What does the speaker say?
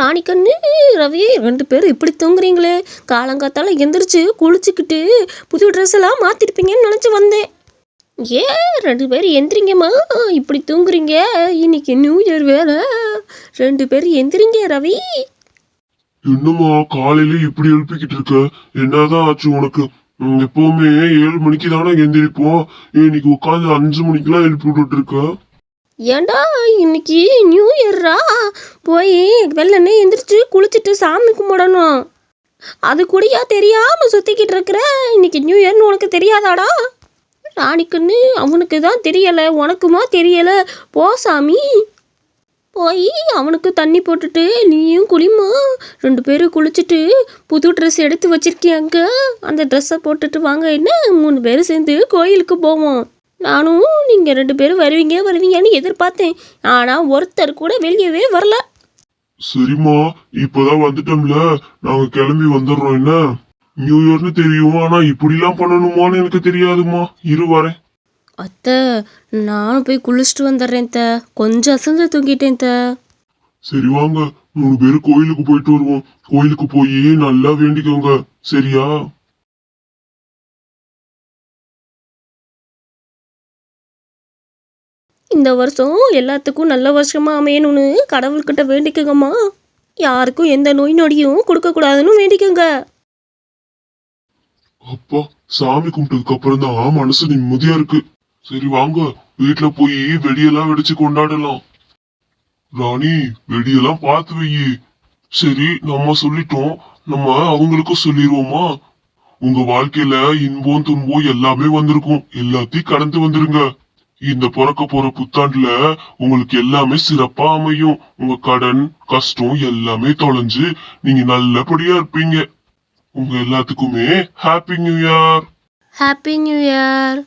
ராணிக்கண்ணு ரவி ரெண்டு பேரும் இப்படி தூங்குறீங்களே? காலங்காத்தால எந்திரிச்சு குளிச்சுக்கிட்டு புது ட்ரெஸ் எல்லாம் மாத்திருப்பீங்கன்னு நினச்சி வந்தேன். ஏன் ரெண்டு பேரும் எந்திரிங்கம்மா? இப்படி தூங்குறீங்க? இன்னைக்கு நியூ இயர் வேற. ரெண்டு பேரும் எந்திரிங்க ரவி. என்னம்மா காலையில இப்படி எழுப்பிக்கிட்டு இருக்க? என்னதான் ஆச்சு உனக்கு? எப்பவுமே ஏழு மணிக்கு தானே எந்திரிப்போம். இன்னைக்கு உட்காந்து அஞ்சு மணிக்கெல்லாம் எழுப்பி விட்டுட்டு இருக்க? ஏண்டா இன்னைக்கு நியூ இயர்ரா போய் வெள்ளனே எந்திரிச்சு குளிச்சுட்டு சாமி கும்பிடணும். அது கூடயா தெரியாமல் சுற்றிக்கிட்டு இருக்கிற? இன்னைக்கு நியூ இயர்னு உனக்கு தெரியாதாடா? ராணிக்குன்னு அவனுக்கு தான் தெரியலை உனக்குமா தெரியலை? போ சாமி. போய் அவனுக்கு தண்ணி போட்டுட்டு நீயும் குளிமா ரெண்டு பேரும் குளிச்சுட்டு புது ட்ரெஸ் எடுத்து வச்சிருக்கியாங்க அந்த ட்ரெஸ்ஸை போட்டுட்டு வாங்க என்ன? மூணு பேரும் சேர்ந்து கோயிலுக்கு போவோம். நானும் நீங்கள் ரெண்டு பேரும் வருவீங்க வருவீங்கன்னு எதிர்பார்த்தேன். ஆனால் ஒருத்தர் கூட வெளியவே வரல. சரிம்மா இப்பதான் வந்துட்டோம்ல. நாங்க கிளம்பி வந்துடுறோம் என்ன? நியூ இயர்னு தெரியும் ஆனா இப்படிலாம் பண்ணணுமான்னு எனக்கு தெரியாதும்மா. இரு வரேன். அத்தை நானும் போய் குளிச்சுட்டு வந்துடுறேன் த கொஞ்சம் அசந்து தூங்கிட்டேன் த சரி வாங்க. மூணு பேரும் கோயிலுக்கு போயிட்டு வருவோம். கோயிலுக்கு போய் நல்லா வேண்டிக்கோங்க. சரியா? இந்த வருஷம் எல்லாத்துக்கும் நல்ல வருஷமா அமையணும்னு கடவுள்கிட்ட வேண்டிக்கோங்கம்மா. யாருக்கும் எந்த நோய் நொடியும் கொடுக்கக்கூடாதுன்னு வேண்டிக்கோங்க. அப்பா சாமி கும்பிட்டதுக்கு அப்புறம் தான் மனசு நிம்மதியா இருக்கு. சரி வாங்க வீட்டுல போய் வெடியெல்லாம் வெடிச்சு கொண்டாடலாம். ராணி வெடியெல்லாம் பார்த்து வையி. சரி நம்ம சொல்லிட்டோம். நம்ம அவங்களுக்கும் சொல்லிடுவோமா உங்க வாழ்க்கையில இன்பம் துன்பம் எல்லாமே வந்திருக்கும். எல்லாத்தையும் கடந்து வந்துருங்க. இந்த பிறக்க போற புத்தாண்டுல உங்களுக்கு எல்லாமே சிறப்பா அமையும். உங்க கடன் கஷ்டம் எல்லாமே தொலைஞ்சு நீங்க நல்லபடியா இருப்பீங்க. உங்க எல்லாத்துக்குமே happy new year happy new year